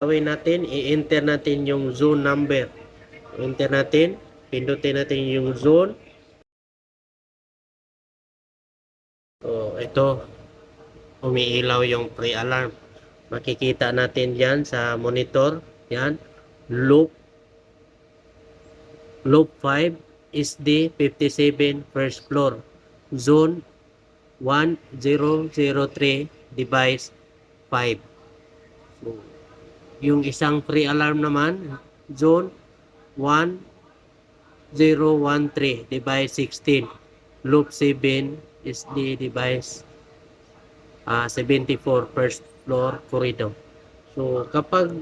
gawin natin, i-enter natin yung zone number. Enter natin, pindutin natin yung zone. So, ito, umiilaw yung pre-alarm. Makikita natin yan sa monitor. Yan, loop. Loop 5, SD 57, first floor. Zone 1003, device 5. So, yung isang pre-alarm naman, zone 1013, device 16. Loop 7, SD device ah 74, first floor corridor. So, kapag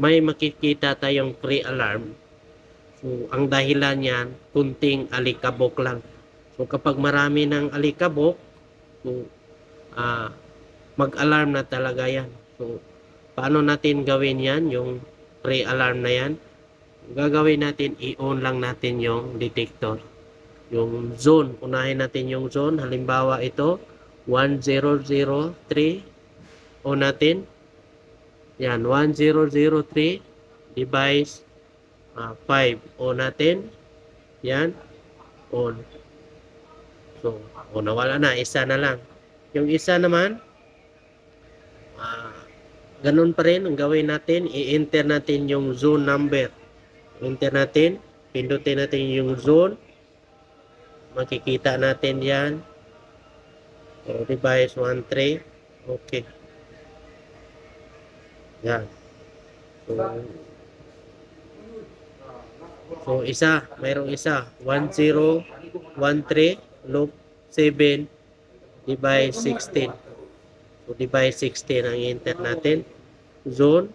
may makikita tayong pre-alarm, so, ang dahilan niyan, kunting alikabok lang. So, kapag marami ng alikabok, so, ah, mag-alarm na talaga yan. So, paano natin gawin yan, yung pre-alarm na yan? Gagawin natin, i-on lang natin yung detector. Yung zone, unahin natin yung zone. Halimbawa ito, 1003. On natin. Yan, 1003. Device ah, 5. On natin. Yan. On. So, o nawala na. Isa na lang. Yung isa naman, ganun pa rin ang gawin natin. I-enter natin yung zone number. Enter natin. Pindutin natin yung zone. Makikita natin yan. So, device 13. Okay. Yan. So, so isa. Mayroong isa. 1013 loop 7 device 16. So, device 16 ang enter natin. Zone.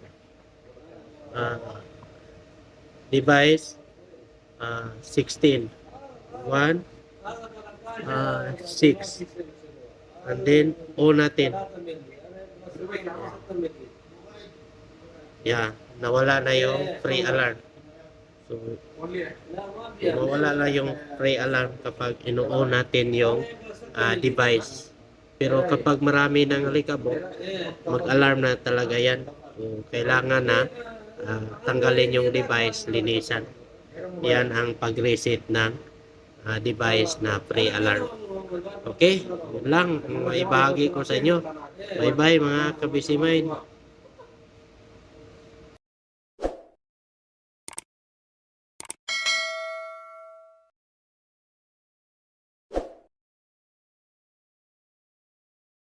ah, device ah, 16. 1 ah 6 and then on natin yeah nawala na yung free alarm so mawala na yung free alarm kapag ino-on natin yung ah, device pero kapag marami ng alikabok mag-alarm na talaga yan kailangan na ah, tanggalin yung device linisan yan ang pag-reset ng ah, device na pre-alarm. Okay? Yun lang ang maibahagi ko sa inyo. Bye-bye mga kabisimain.